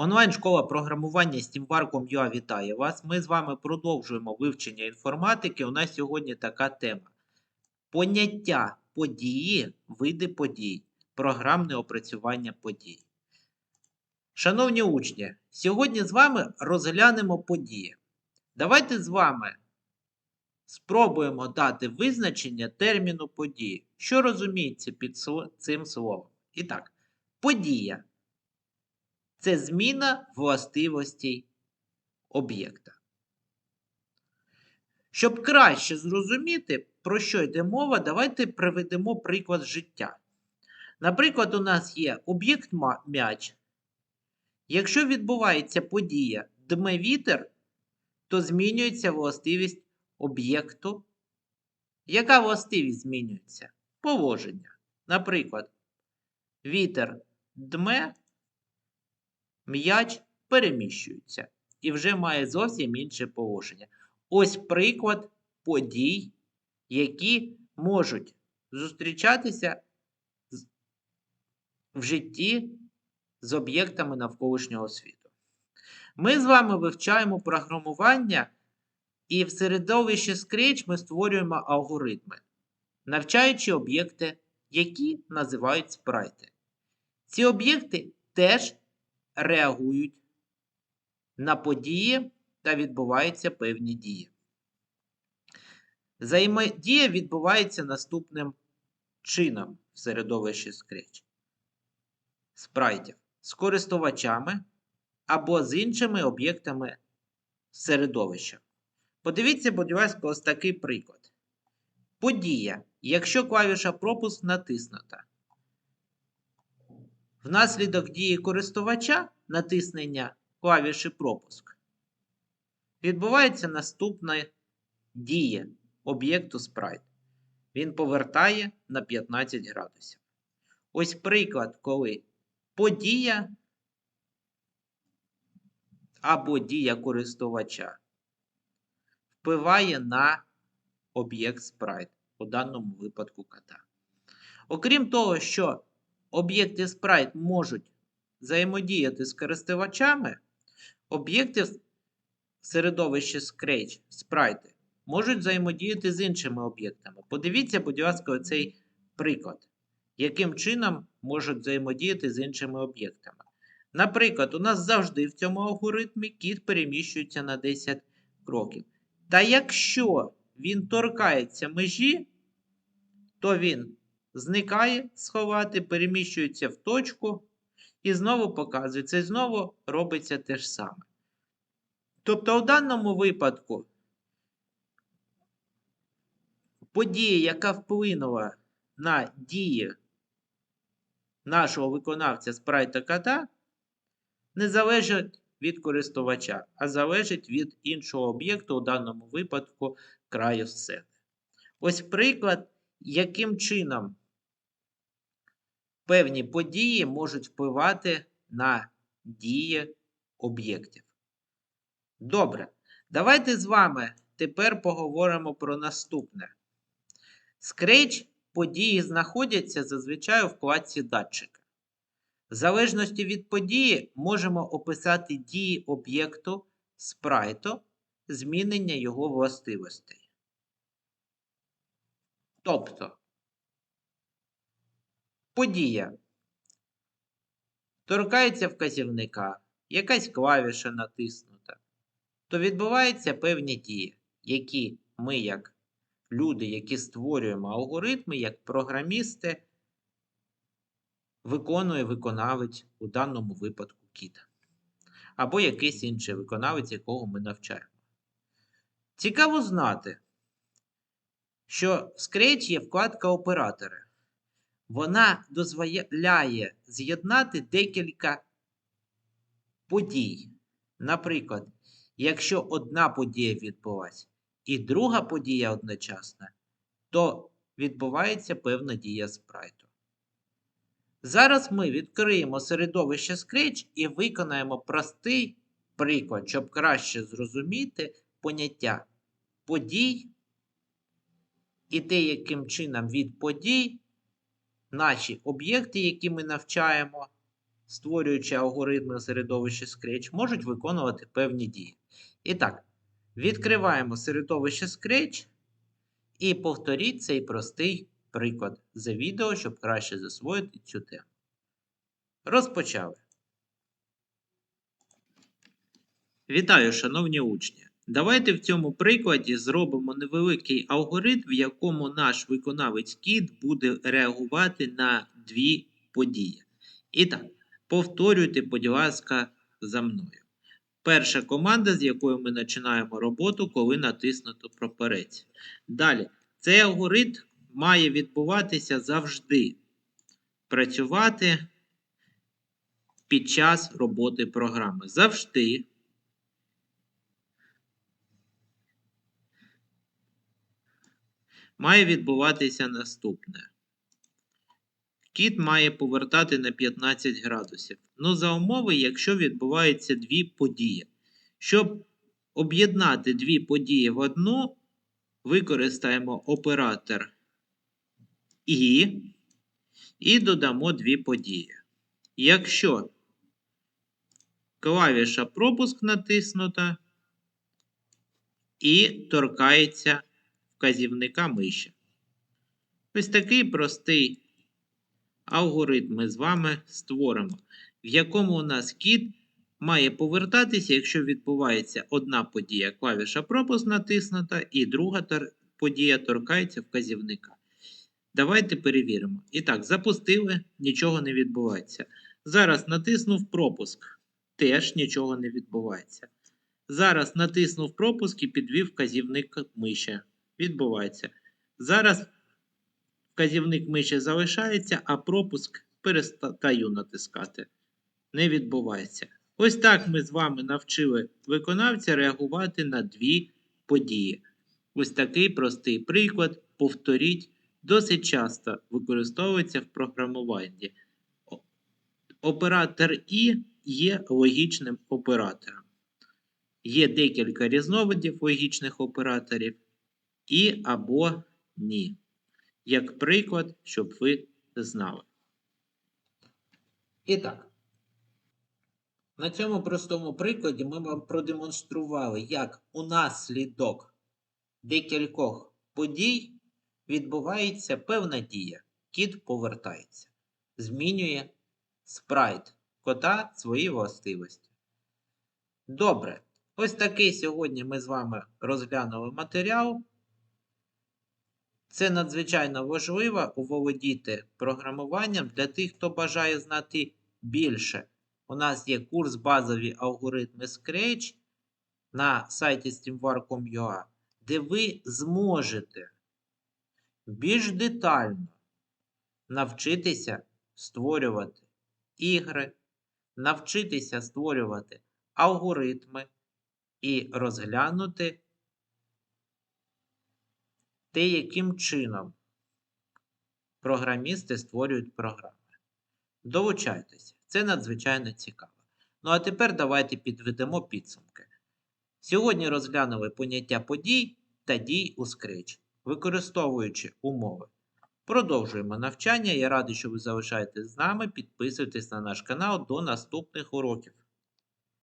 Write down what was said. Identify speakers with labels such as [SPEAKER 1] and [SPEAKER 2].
[SPEAKER 1] Онлайн-школа програмування SteamWarcom.ua вітає вас. Ми з вами продовжуємо вивчення інформатики. У нас сьогодні така тема: поняття події, види подій, програмне опрацювання подій. Шановні учні, сьогодні з вами розглянемо події. Давайте з вами спробуємо дати визначення терміну події. Що розуміється під цим словом? І так, подія це зміна властивостей об'єкта. Щоб краще зрозуміти, про що йде мова, давайте приведемо приклад життя. Наприклад, у нас є об'єкт м'яч. Якщо відбувається подія дме вітер, то змінюється властивість об'єкту. Яка властивість змінюється? Положення. Наприклад, вітер дме, м'яч переміщується і вже має зовсім інше положення. Ось приклад подій, які можуть зустрічатися в житті з об'єктами навколишнього світу. Ми з вами вивчаємо програмування, і в середовищі Scratch ми створюємо алгоритми, навчаючи об'єкти, які називають спрайти. Ці об'єкти теж реагують на події та відбуваються певні дії. Взаємодія відбувається наступним чином в середовищі Scratch. спрайтів з користувачами або з іншими об'єктами середовища. Подивіться, будь ласка, ось такий приклад. Подія. Якщо клавіша пропуск натиснута. Внаслідок дії користувача натиснення клавіші пропуск відбувається наступна дія об'єкту спрайт. Він повертає на 15 градусів. Ось приклад, коли подія або дія користувача впливає на об'єкт спрайт, у даному випадку кота. Окрім того, що об'єкти спрайт можуть взаємодіяти з користувачами, об'єкти в середовищі Scratch, спрайти, можуть взаємодіяти з іншими об'єктами. Подивіться, будь ласка, оцей приклад, яким чином можуть взаємодіяти з іншими об'єктами. Наприклад, у нас завжди в цьому алгоритмі кіт переміщується на 10 кроків. Та якщо він торкається межі, то він зникає сховати, переміщується в точку і знову показується, і знову робиться те ж саме. Тобто, в даному випадку подія, яка вплинула на дії нашого виконавця спрайта кота, не залежить від користувача, а залежить від іншого об'єкту, у даному випадку краю сцени. Ось приклад, яким чином певні події можуть впливати на дії об'єктів. Добре, давайте з вами тепер поговоримо про наступне. Scratch події знаходяться зазвичай у вкладці датчика. В залежності від події можемо описати дії об'єкту спрайту, змінення його властивостей. Тобто, подія торкається вказівника, якась клавіша натиснута, то відбуваються певні дії, які ми, як люди, які створюємо алгоритми, як програмісти, виконує виконавець у даному випадку кіт. Або якийсь інший виконавець, якого ми навчаємо. Цікаво знати, що в Scratch є вкладка оператори. Вона дозволяє з'єднати декілька подій. Наприклад, якщо одна подія відбулася і друга подія одночасна, то відбувається певна дія спрайту. Зараз ми відкриємо середовище Scratch і виконаємо простий приклад, щоб краще зрозуміти поняття подій і те, яким чином від подій наші об'єкти, які ми навчаємо, створюючи алгоритми у середовищі Scratch, можуть виконувати певні дії. І так, відкриваємо середовище Scratch і повторіть цей простий приклад за відео, щоб краще засвоїти цю тему. Розпочали. Вітаю, шановні учні! Давайте в цьому прикладі зробимо невеликий алгоритм, в якому наш виконавець кіт буде реагувати на дві події. І так, повторюйте, будь ласка, за мною. Перша команда, з якою ми починаємо роботу, коли натиснуто прапорець. Далі, цей алгоритм має відбуватися завжди. Працювати під час роботи програми. Завжди. Має відбуватися наступне. Кіт має повертати на 15 градусів. Ну, за умови, якщо відбуваються дві події. Щоб об'єднати дві події в одну, використаємо оператор І і додамо дві події. Якщо клавіша пропуск натиснута і торкається вказівника миші. Ось такий простий алгоритм ми з вами створимо, в якому у нас кіт має повертатися, якщо відбувається одна подія, клавіша пропуск натиснута, і друга подія торкається вказівника. Давайте перевіримо. І так, запустили, нічого не відбувається. Зараз натиснув пропуск, теж нічого не відбувається. Зараз натиснув пропуск і підвів вказівник миші. Відбувається. Зараз вказівник миші залишається, а пропуск перестаю натискати. Не відбувається. Ось так ми з вами навчили виконавця реагувати на дві події. Ось такий простий приклад. Повторіть, досить часто використовується в програмуванні. Оператор І є логічним оператором. Є декілька різновидів логічних операторів і або ні. Як приклад, щоб ви знали. І так. На цьому простому прикладі ми вам продемонстрували, як унаслідок декількох подій відбувається певна дія. Кіт повертається, змінює спрайт кота свої властивості. Добре. Ось такий сьогодні ми з вами розглянули матеріал. Це надзвичайно важливо оволодіти програмуванням для тих, хто бажає знати більше. У нас є курс базові алгоритми Scratch на сайті steamvar.com.ua, де ви зможете більш детально навчитися створювати ігри, навчитися створювати алгоритми і розглянути те, яким чином програмісти створюють програми. Долучайтеся, це надзвичайно цікаво. Ну а тепер давайте підведемо підсумки. Сьогодні розглянули поняття подій та дій у Scratch, використовуючи умови. Продовжуємо навчання. Я радий, що ви залишаєтесь з нами. Підписуйтесь на наш канал до наступних уроків.